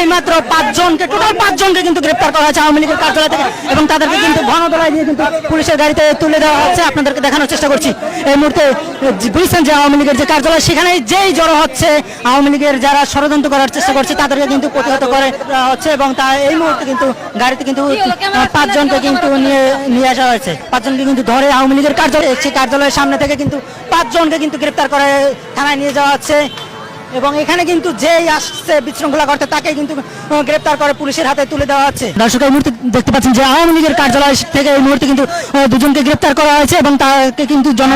এই মাত্র পাঁচজনকে টোটাল পাঁচজনকে কিন্তু গ্রেপ্তার করা হয়েছে আওয়ামী লীগের কার্যালয় থেকে। এবং তাদেরকে কিন্তু ঘনদলায় দিয়ে কিন্তু পুলিশের গাড়িতে তুলে দেওয়া হচ্ছে। আপনাদেরকে দেখানোর চেষ্টা করছি। এই মুহূর্তে বুঝছেন যে আওয়ামী লীগের যে কার্যালয় সেখানে যেই জড়ো হচ্ছে আওয়ামী লীগের যারা ষড়যন্ত্র করার চেষ্টা করছে তাদেরকে কিন্তু প্রতিহত করে হচ্ছে এবং তা এই মুহূর্তে কিন্তু গাড়িতে কিন্তু পাঁচজনকে কিন্তু নিয়ে নিয়ে আসা হয়েছে। পাঁচজনকে কিন্তু ধরে আওয়ামী লীগের কার্যালয় সেই কার্যালয়ের সামনে থেকে কিন্তু পাঁচজনকে কিন্তু গ্রেপ্তার করে থানায় নিয়ে যাওয়া হচ্ছে। এবং এখানে কিন্তু যেই আসছে বিশৃঙ্খলা করতে তাকে কিন্তু গ্রেপ্তার করে পুলিশের হাতে তুলে দেওয়া হচ্ছে। দর্শক এই মুহূর্তে দেখতে পাচ্ছেন যে আওয়ামী লীগের কার্যালয় থেকে এই মুহূর্তে কিন্তু দুজনকে গ্রেপ্তার করা হয়েছে এবং তাকে কিন্তু জন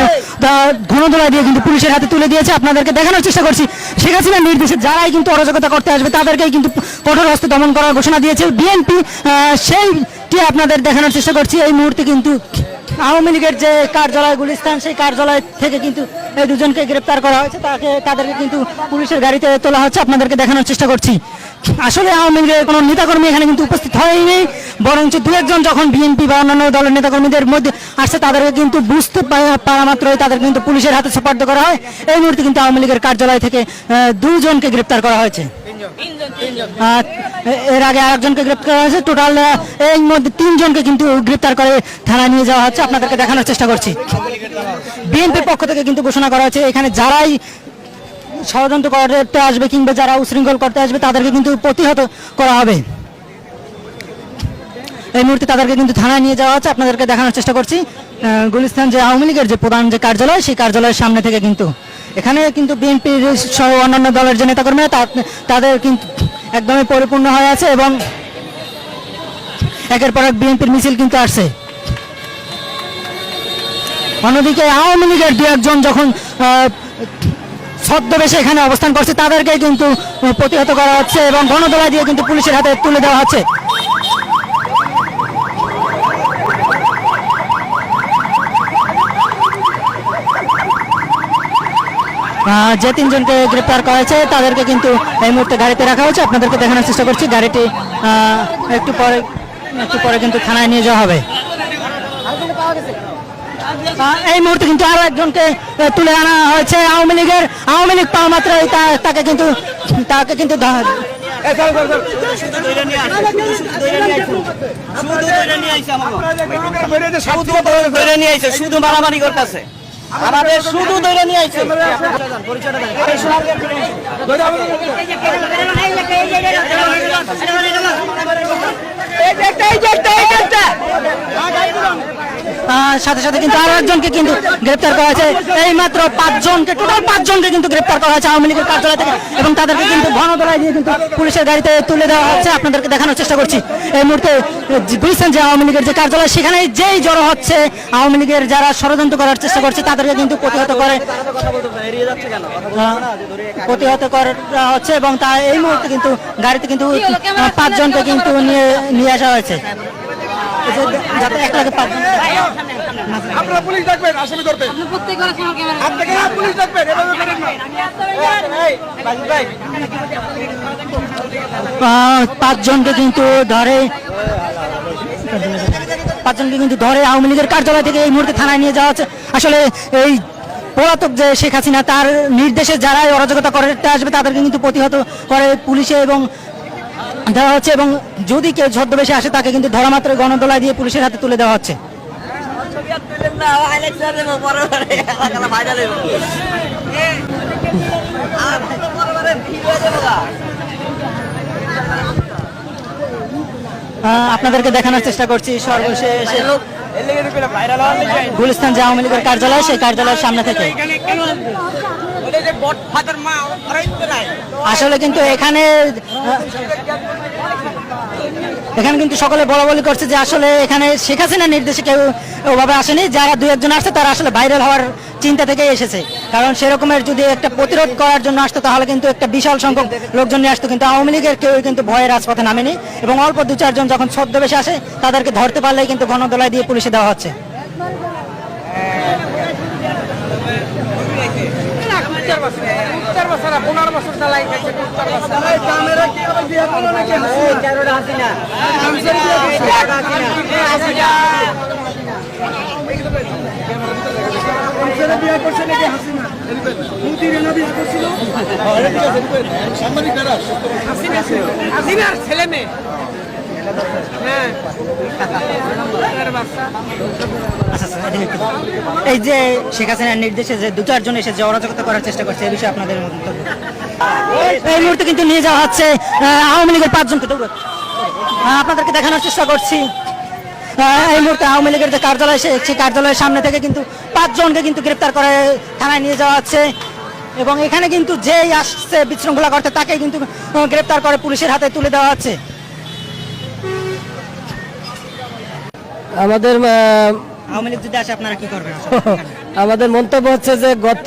ঘনদোলা দিয়ে কিন্তু পুলিশের হাতে তুলে দিয়েছে। আপনাদেরকে দেখানোর চেষ্টা করছি। শেখ হাসিনার নির্দেশে যারাই কিন্তু অরাজকতা করতে আসবে তাদেরকেই কিন্তু কঠোর হস্তে দমন করার ঘোষণা দিয়েছে। বিএনপি সেইটি আপনাদের দেখানোর চেষ্টা করছি, এই মুহূর্তে কিন্তু আওয়ামী লীগের যে কার্যালয় গুলিস্তান, সেই কার্যালয় থেকে কিন্তু এই দুজনকে গ্রেপ্তার করা হয়েছে। তাকে, তাদেরকে কিন্তু পুলিশের গাড়িতে তোলা হচ্ছে। আপনাদেরকে দেখানোর চেষ্টা করছি। আসলে আওয়ামী লীগের কোনো নেতাকর্মী এখানে কিন্তু উপস্থিত হয়নি। বরঞ্চ দু একজন যখন বিএনপি বা অন্যান্য দলের নেতাকর্মীদের মধ্যে আসছে, তাদেরকে কিন্তু বুঝতে পারা মাত্রই তাদের কিন্তু পুলিশের হাতে সুপার্দ করা হয়। এই মুহূর্তে কিন্তু আওয়ামী লীগের কার্যালয় থেকে দুজনকে গ্রেপ্তার করা হয়েছে। এর আগে আরেকজনকে গ্রেপ্তার করা হয়েছে। টোটাল এর মধ্যে তিনজনকে কিন্তু গ্রেপ্তার করে থানায় নিয়ে যাওয়া হচ্ছে। আপনাদেরকে দেখানোর চেষ্টা করছি। বিএনপির পক্ষ থেকে কিন্তু ঘোষণা করা হয়েছে, এখানে যারাই ষড়যন্ত্র করতে আসবে কিংবা যারা উশৃঙ্খল করতে আসবে, তাদেরকে কিন্তু প্রতিহত করা হবে। এই মুহূর্তে তাদেরকে কিন্তু থানায় নিয়ে যাওয়া হচ্ছে। আপনাদেরকে দেখানোর চেষ্টা করছি। গুলিস্তান যে আওয়ামী লীগের যে প্রধান যে কার্যালয়, সেই কার্যালয়ের সামনে থেকে কিন্তু এখানে কিন্তু বিএনপির সহ অন্যান্য দলের যে নেতাকর্মীরা তাদের কিন্তু একদমই পরিপূর্ণ হয়ে আছে এবং একের পর এক বিএনপির মিছিল কিন্তু আসছে। অন্যদিকে আওয়ামী লীগের দু একজন যখন ছদ্মবেশে এখানে অবস্থান করছে, তাদেরকে কিন্তু প্রতিহত করা হচ্ছে এবং গণদোলা দিয়ে কিন্তু পুলিশের হাতে তুলে দেওয়া হচ্ছে। যে তিনজনকে গ্রেপ্তার করা হয়েছে তাদেরকে কিন্তু এই মুহূর্তে গাড়িতে রাখা হয়েছে। আপনাদেরকে দেখানোর চেষ্টা করছি গাড়িটি একটু পরে একটু পরে কিন্তু থানায় নিয়ে যাওয়া হবে। এই মুহূর্তে কিন্তু আরও একজনকে তুলে আনা হয়েছে আওয়ামী লীগের। আওয়ামী লীগ পাওয়া মাত্রই তা- তাকে কিন্তু তাকে কিন্তু শুধু মারামারি করতেছে। আমাদের শুধু ধরে নিয়ে আইছে আহ, সাথে সাথে কিন্তু আরও একজনকে কিন্তু গ্রেপ্তার করা হয়েছে। এই মাত্র পাঁচজনকে, টোটাল পাঁচজনকে কিন্তু গ্রেপ্তার করা হয়েছে আওয়ামী লীগের কার্যালয় থেকে এবং তাদেরকে কিন্তু ঘনদলায় দিয়ে কিন্তু পুলিশের গাড়িতে তুলে দেওয়া হচ্ছে। আপনাদেরকে দেখানোর চেষ্টা করছি। এই মুহূর্তে বুঝছেন যে আওয়ামী লীগের যে কার্যালয়, সেখানে যেই জড়ো হচ্ছে, আওয়ামী লীগের যারা ষড়যন্ত্র করার চেষ্টা করছে, তাদেরকে কিন্তু প্রতিহত করে প্রতিহত করা হচ্ছে এবং তা এই মুহূর্তে কিন্তু গাড়িতে কিন্তু পাঁচজনকে কিন্তু নিয়ে নিয়ে আসা হয়েছে। যাতে এক লাখে পাঁচজন আপনারা পুলিশ ডাকবেন আসামি ধরতে। আপনাকে পুলিশ ডাকবেন এভাবে করেন না। পাঁচজনকে কিন্তু ধরে পাঁচজনকে কিন্তু ধরে আওয়ামী লীগের কার্যালয় থেকে এই মুহূর্তে থানায় নিয়ে যাওয়া হচ্ছে। আসলে এই পলাতক যে শেখ হাসিনা তার নির্দেশে যারাই অরাজকতা করে আসবে তাদেরকে কিন্তু প্রতিহত করে পুলিশে এবং দেওয়া হচ্ছে এবং যদি কেউ ছদ্মবেশে আসে, তাকে কিন্তু ধরা মাত্র গণদোলায় দিয়ে পুলিশের হাতে তুলে দেওয়া হচ্ছে। আপনাদেরকে দেখানোর চেষ্টা করছি। সর্বশেষ গুলিস্তান যে আওয়ামী লীগের কার্যালয়, সেই কার্যালয়ের সামনে থেকে। আসলে কিন্তু এখানে এখানে কিন্তু সকলে বলা বলি করছে যে আসলে এখানে শেখ হাসিনার নির্দেশে কেউ ওভাবে আসেনি। যারা দু একজন আসছে, তারা আসলে ভাইরাল হওয়ার চিন্তা থেকেই এসেছে। কারণ সেরকমের যদি একটা প্রতিরোধ করার জন্য আসতো, তাহলে কিন্তু একটা বিশাল সংখ্যক লোকজন নিয়ে আসতো। কিন্তু আওয়ামী লীগের কেউ কিন্তু ভয়ে রাজপথে নামেনি এবং অল্প দু চারজন যখন ছদ্মবেশে আসে, তাদেরকে ধরতে পারলেই কিন্তু গণদোলায় দিয়ে পুলিশে দেওয়া হচ্ছে। চার বছর পনেরো বছর চালাই গেছে ক্যামেরা কি হবে দিয়ে কোনো না। কেন ছেলে বিয়ে করছে নাকি হাসিনা মোদির না বিয়ে করছিল হাসিনার ছেলে মেয়ে। এই যে শেখ হাসিনার নির্দেশে যে দু চারজন এসে যে অরাজকতা করার চেষ্টা করছে এই বিষয়ে আপনাদের মন্তব্য। এই মুহূর্তে কিন্তু নিয়ে যাওয়া হচ্ছে আওয়ামী লীগের পাঁচজনকে দৌড় আপনাদেরকে দেখানোর চেষ্টা করছি। এই মুহূর্তে আওয়ামী লীগের যে কার্যালয় সেই কার্যালয়ের সামনে থেকে কিন্তু পাঁচজনকে কিন্তু গ্রেপ্তার করে থানায় নিয়ে যাওয়া হচ্ছে। এবং এখানে কিন্তু যেই আসছে বিশৃঙ্খলা করতে তাকে কিন্তু গ্রেপ্তার করে পুলিশের হাতে তুলে দেওয়া হচ্ছে। আমাদের আওয়ামী লীগ যদি আসে আপনারা কি করবেন? আমাদের মন্তব্য হচ্ছে যে গত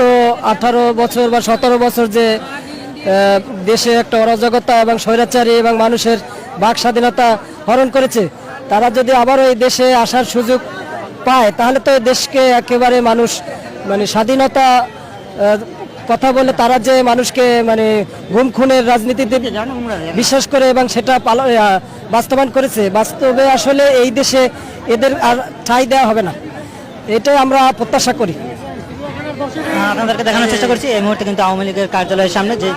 আঠারো বছর বা সতেরো বছর যে দেশে একটা অরাজকতা এবং স্বৈরাচারী এবং মানুষের বাক স্বাধীনতা হরণ করেছে তারা যদি আবারও এই দেশে আসার সুযোগ পায় তাহলে তো এই দেশকে একেবারে মানুষ মানে স্বাধীনতা কথা বলে তারা যে মানুষকে মানে গুম খুনের রাজনীতিতে বিশ্বাস করে এবং সেটা পালন বাস্তবায়ন করেছে বাস্তবে আসলে এই দেশে এদের আর ঠাই দেওয়া হবে না। এটাই আমরা প্রত্যাশা করি। আপনাদেরকে দেখানোর চেষ্টা করছি এই মুহূর্তে কিন্তু আওয়ামী লীগের কার্যালয়ের সামনে যে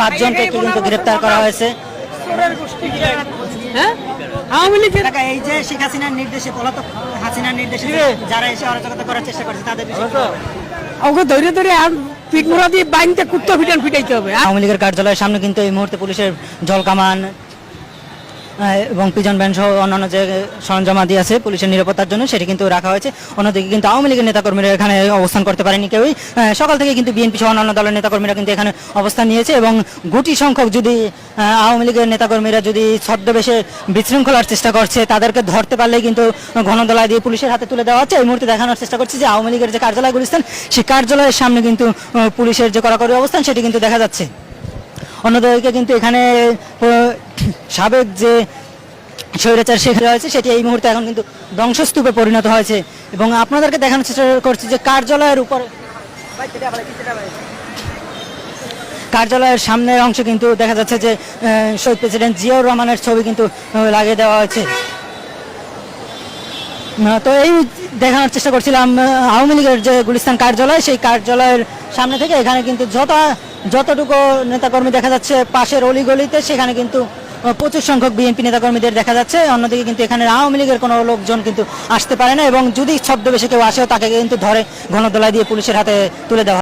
পাঁচজনকে কিন্তু গ্রেপ্তার করা হয়েছে। হ্যাঁ? আওয়ামী লীগের এই যে শেখ হাসিনার নির্দেশে পলাতক হাসিনার নির্দেশে যারা এসে অরাজকতা করার চেষ্টা করছে তাদের বিষয়ে কি ওকে ধরে ধরে আর পিট দিয়ে বাইনতে কুত্তা ফিটান ফিটাইতে হবে। আওয়ামী লীগের কার্যালয়ের সামনে কিন্তু এই মুহূর্তে পুলিশের জলকামান আহ, এবং পিজন ভ্যান সহ অন্যান্য যে সরঞ্জামাদি আছে পুলিশের নিরাপত্তার জন্য, সেটি কিন্তু রাখা হয়েছে। অন্যদিকে কিন্তু আওয়ামী লীগের নেতাকর্মীরা এখানে অবস্থান করতে পারেনি কেউই। সকাল থেকে কিন্তু বিএনপি সহ অন্যান্য দলের নেতাকর্মীরা কিন্তু এখানে অবস্থান নিয়েছে এবং গুটি সংখ্যক যদি আওয়ামী লীগের নেতাকর্মীরা যদি ছদ্মবেশে বিশৃঙ্খলার চেষ্টা করছে, তাদেরকে ধরতে পারলেই কিন্তু গণদোলা দিয়ে পুলিশের হাতে তুলে দেওয়া হচ্ছে। এই মুহূর্তে দেখানোর চেষ্টা করছি যে আওয়ামী লীগের যে কার্যালয় গুলিস্তান সেই কার্যালয়ের সামনে কিন্তু পুলিশের যে কড়াকড়ি অবস্থান, সেটি কিন্তু দেখা যাচ্ছে। অন্যদিকে কিন্তু এখানে সাবেক যে স্বৈরাচার শেখ রয়েছে, সেটি এই মুহূর্তে এখন কিন্তু ধ্বংসস্তূপে পরিণত হয়েছে। এবং আপনাদেরকে দেখানোর চেষ্টা করছি যে কার্যালয়ের উপরে কার্যালয়ের সামনের অংশ কিন্তু দেখা যাচ্ছে যে শহীদ প্রেসিডেন্ট জিয়াউর রহমানের ছবি কিন্তু লাগিয়ে দেওয়া হয়েছে। তো এই দেখানোর চেষ্টা করছিলাম আওয়ামী লীগের যে গুলিস্তান কার্যালয়, সেই কার্যালয়ের সামনে থেকে এখানে কিন্তু যত যতটুকু নেতাকর্মী দেখা যাচ্ছে, পাশের অলিগলিতে সেখানে কিন্তু প্রচুর সংখ্যক বিএনপি নেতাকর্মীদের দেখা যাচ্ছে অন্যদিকে কিন্তু এখানে আওয়ামী লীগের কোনো লোকজন কিন্তু আসতে পারে না এবং যদি ছদ্মবেশে কেউ আসেও তাকে কিন্তু ধরে ঘন দোলায় দিয়ে পুলিশের হাতে তুলে দেওয়া।